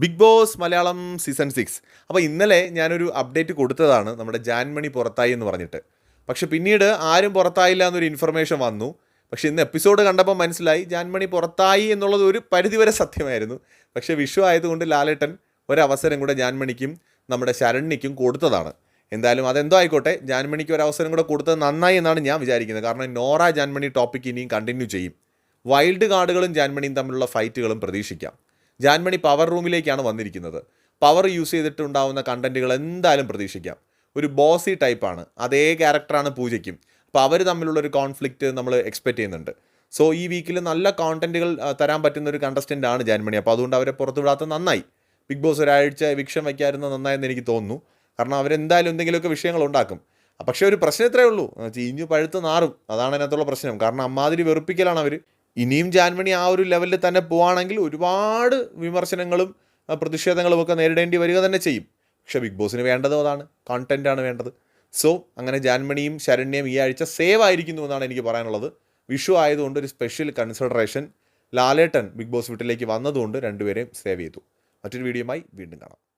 Bigg Boss Malayalam season six. അപ്പോൾ ഇന്നലെ ഞാനൊരു അപ്ഡേറ്റ് കൊടുത്തതാണ് നമ്മുടെ ജാൻമണി പുറത്തായി എന്ന് പറഞ്ഞിട്ട്. പക്ഷെ പിന്നീട് ആരും പുറത്തായില്ല എന്നൊരു ഇൻഫർമേഷൻ വന്നു. പക്ഷെ ഇന്ന് എപ്പിസോഡ് കണ്ടപ്പോൾ മനസ്സിലായി ജാൻമണി പുറത്തായി എന്നുള്ളത് ഒരു പരിധിവരെ സത്യമായിരുന്നു. പക്ഷേ വിഷു ആയതുകൊണ്ട് ലാലേട്ടൻ ഒരവസരം കൂടെ ജാൻമണിക്കും നമ്മുടെ ശരണ്യയ്ക്കും കൊടുത്തതാണ്. എന്തായാലും അതെന്തോ ആയിക്കോട്ടെ ജാൻമണിക്ക് ഒരു അവസരം കൂടെ കൊടുത്തത് നന്നായി എന്നാണ് ഞാൻ വിചാരിക്കുന്നത്. കാരണം നോറ ജാൻമണി ടോപ്പിക് ഇനിയും കണ്ടിന്യൂ ചെയ്യും. വൈൽഡ് കാർഡുകളും ജാൻമണിയും തമ്മിലുള്ള ഫൈറ്റുകളും പ്രതീക്ഷിക്കാം. ജാൻമണി പവർ റൂമിലേക്കാണ് വന്നിരിക്കുന്നത്. പവർ യൂസ് ചെയ്തിട്ടുണ്ടാവുന്ന കണ്ടന്റുകൾ എന്തായാലും പ്രതീക്ഷിക്കാം. ഒരു ബോസി ടൈപ്പാണ് അതേ ക്യാരക്ടറാണ് പൂജയ്ക്കും. അപ്പോൾ അവർ തമ്മിലുള്ള ഒരു കോൺഫ്ലിക്റ്റ് നമ്മൾ എക്സ്പെക്റ്റ് ചെയ്യുന്നുണ്ട്. സോ ഈ വീക്കിൽ നല്ല കോണ്ടന്റുകൾ തരാൻ പറ്റുന്ന ഒരു കണ്ടസ്റ്റന്റ് ആണ് ജാൻമണി. അപ്പോൾ അതുകൊണ്ട് അവരെ പുറത്തു വിടാത്ത നന്നായി. ബിഗ് ബോസ് ഒരാഴ്ച വിക്ഷം വയ്ക്കാറുന്ന നന്നായെന്ന് എനിക്ക് തോന്നുന്നു. കാരണം അവരെന്തായാലും എന്തെങ്കിലുമൊക്കെ വിഷയങ്ങൾ ഉണ്ടാക്കും. പക്ഷേ ഒരു പ്രശ്നം ഇത്രയേ ഉള്ളൂ. ചീഞ്ഞു പഴുത്ത് നാറും. അതാണ് അതിനകത്തുള്ള പ്രശ്നം. കാരണം അമ്മാതിരി വെറുപ്പിക്കലാണ് അവർ ഇനിയും ജാൻമണി ആ ഒരു ലെവലിൽ തന്നെ പോവാണെങ്കിൽ ഒരുപാട് വിമർശനങ്ങളും പ്രതിഷേധങ്ങളും ഒക്കെ നേരിടേണ്ടി വരിക തന്നെ ചെയ്യും. പക്ഷേ ബിഗ് ബോസിന് വേണ്ടത് അതാണ്. കോണ്ടന്റാണ് വേണ്ടത്. സോ അങ്ങനെ ജാൻമണിയും ശരണ്യയും ഈ ആഴ്ച സേവ് ആയിരിക്കുന്നു എന്നാണ് എനിക്ക് പറയാനുള്ളത്. വിഷു ആയതുകൊണ്ട് ഒരു special consideration Lalettan Bigg Boss വീട്ടിലേക്ക് വന്നതുകൊണ്ട് രണ്ടുപേരെയും സേവ് ചെയ്തു. മറ്റൊരു വീഡിയോയുമായി വീണ്ടും കാണാം.